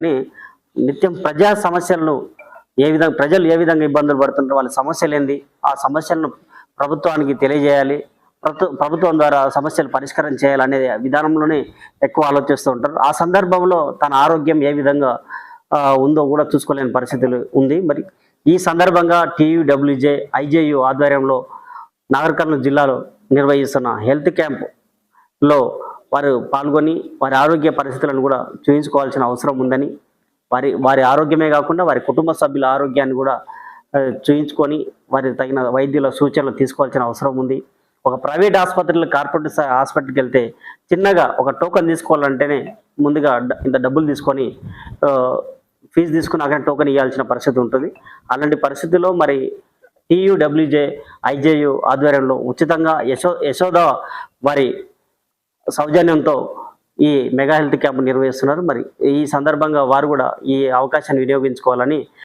అని నిత్యం ప్రజా సమస్యలను ఏ విధంగా ప్రజలు ఏ విధంగా ఇబ్బందులు పడుతుంటారు వాళ్ళ సమస్యలు ఏంది ఆ సమస్యలను ప్రభుత్వానికి తెలియజేయాలి. ప్రభుత్వం ద్వారా సమస్యలు పరిష్కారం చేయాలనే విధానంలోనే ఎక్కువ ఆలోచిస్తూ ఉంటారు. ఆ సందర్భంలో తన ఆరోగ్యం ఏ విధంగా ఉందో కూడా చూసుకోలేని పరిస్థితులు ఉంది. మరి ఈ సందర్భంగా టీయూడబ్ల్యూజే ఐజేయు ఆధ్వర్యంలో నాగర్ కర్నూలు జిల్లాలో నిర్వహిస్తున్న హెల్త్ క్యాంప్లో వారు పాల్గొని వారి ఆరోగ్య పరిస్థితులను కూడా చూయించుకోవాల్సిన అవసరం ఉందని వారి వారి ఆరోగ్యమే కాకుండా వారి కుటుంబ సభ్యుల ఆరోగ్యాన్ని కూడా చూయించుకొని వారికి తగిన వైద్యుల సూచనలు తీసుకోవాల్సిన అవసరం ఉంది. ఒక ప్రైవేట్ ఆసుపత్రిలో కార్పొరేట్ హాస్పిటల్కి వెళ్తే చిన్నగా ఒక టోకెన్ తీసుకోవాలంటేనే ముందుగా ఇంత డబ్బులు తీసుకొని ఫీజు తీసుకుని అక్కడ టోకెన్ ఇవ్వాల్సిన పరిస్థితి ఉంటుంది. అలాంటి పరిస్థితుల్లో మరి టీయూడబ్ల్యూజే ఐజేయు ఆధ్వర్యంలో ఉచితంగా యశో యశోద వారి సౌజన్యంతో ఈ మెగా హెల్త్ క్యాంప్ నిర్వహిస్తున్నారు. మరి ఈ సందర్భంగా వారు కూడా ఈ అవకాశాన్ని వినియోగించుకోవాలని